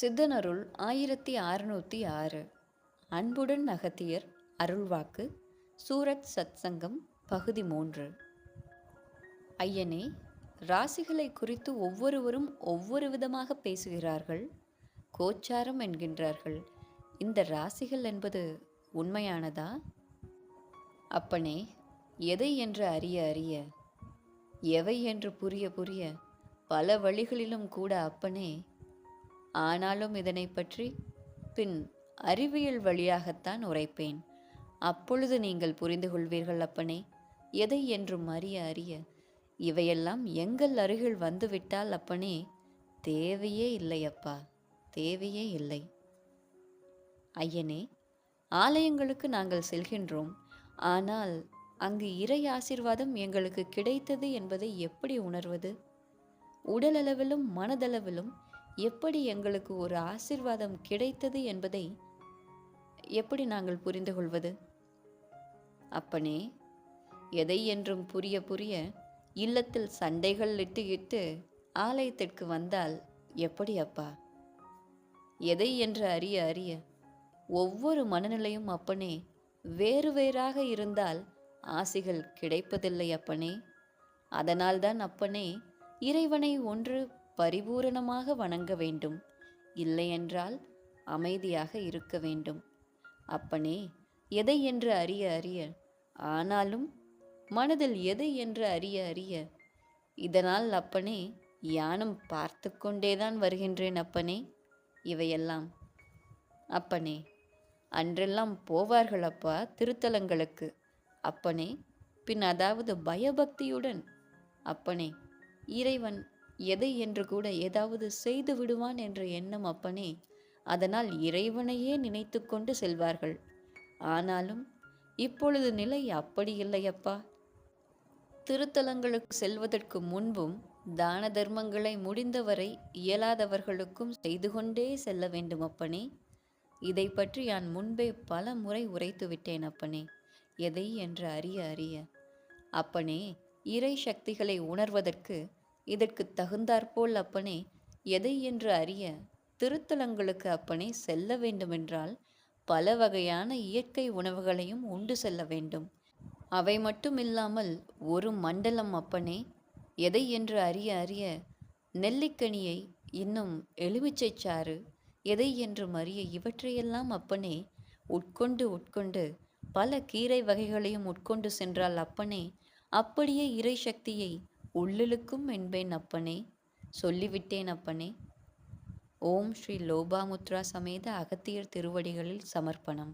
சித்தனருள் ஆயிரத்தி அறுநூற்றி ஆறு. அன்புடன் அகத்தியர் அருள்வாக்கு சூரத் சத்சங்கம் பகுதி மூன்று. ஐயனே ராசிகளை குறித்து ஒவ்வொருவரும் ஒவ்வொரு விதமாக பேசுகிறார்கள் கோச்சாரம் என்கின்றார்கள். இந்த ராசிகள் என்பது உண்மையானதா? அப்பனே எதை என்று அறிய அறிய எவை என்று புரிய புரிய பல வழிகளிலும் கூட அப்பனே ஆனாலும் இதனை பற்றி பின் அறிவியல் வழியாகத்தான் உரைப்பேன். அப்பொழுது நீங்கள் புரிந்து கொள்வீர்கள் அப்பனே எதை என்றும் அறிய அறிய. இவையெல்லாம் எங்கள் அருகில் வந்துவிட்டால் அப்பனே தேவையே இல்லை அப்பா தேவையே இல்லை. ஐயனே ஆலயங்களுக்கு நாங்கள் செல்கின்றோம். ஆனால் அங்கு இறை ஆசிர்வாதம் எங்களுக்கு கிடைத்தது என்பதை எப்படி உணர்வது? உடலளவிலும் மனதளவிலும் எப்படி எங்களுக்கு ஒரு ஆசிர்வாதம் கிடைத்தது என்பதை எப்படி நாங்கள் புரிந்து கொள்வது? அப்பனே எதை என்றும் புரிய புரிய இல்லத்தில் சண்டைகள் இட்டு இட்டு ஆலயத்திற்கு வந்தால் எப்படி அப்பா? எதை என்று அறிய அறிய ஒவ்வொரு மனநிலையும் அப்பனே வேறு வேறாக இருந்தால் ஆசிகள் கிடைப்பதில்லை அப்பனே. அதனால்தான் அப்பனே இறைவனை ஒன்று பரிபூரணமாக வணங்க வேண்டும். இல்லையென்றால் அமைதியாக இருக்க வேண்டும். அப்பனே எதை என்று அறிய அறிய ஆனாலும் மனதில் எதை என்று அறிய அறிய இதனால் அப்பனே யானும் பார்த்து கொண்டேதான் வருகின்றேன் அப்பனே இவையெல்லாம். அப்பனே அன்றெல்லாம் போவார்கள் அப்பா திருத்தலங்களுக்கு. அப்பனே பின் அதாவது பயபக்தியுடன். அப்பனே இறைவன் எதை என்று கூட ஏதாவது செய்து விடுவான் என்ற எண்ணம் அப்பனே. அதனால் இறைவனையே நினைத்து கொண்டு செல்வார்கள். ஆனாலும் இப்பொழுது நிலை அப்படி இல்லையப்பா. திருத்தலங்களுக்கு செல்வதற்கு முன்பும் தான தர்மங்களை முடிந்தவரை இயலாதவர்களுக்கும் செய்து கொண்டே செல்ல வேண்டும் அப்பனே. இதை பற்றி நான் முன்பே பல முறை உரைத்து விட்டேன் அப்பனே. எதை என்று அறிய அறிய. அப்பனே இறை சக்திகளை உணர்வதற்கு இதற்கு தகுந்தாற்போல் அப்பனே எதை என்று அறிய திருத்தலங்களுக்கு அப்பனே செல்ல வேண்டுமென்றால் பல வகையான இயற்கை உணவுகளையும் உண்டு செல்ல வேண்டும். அவை மட்டும் இல்லாமல் ஒரு மண்டலம் அப்பனே எதை என்று அறிய அறிய நெல்லிக்கனியை இன்னும் எலுமிச்சைச் சாறு எதை என்று அறிய இவற்றையெல்லாம் அப்பனே உட்கொண்டு உட்கொண்டு பல கீரை வகைகளையும் உட்கொண்டு சென்றால் அப்பனே அப்படியே இறை சக்தியை உள்ளிழுக்கும் என்பேன் அப்பனே சொல்லிவிட்டேன் அப்பனே. ஓம் ஸ்ரீ லோபாமுத்ரா சமேத அகத்தியர் திருவடிகளில் சமர்ப்பணம்.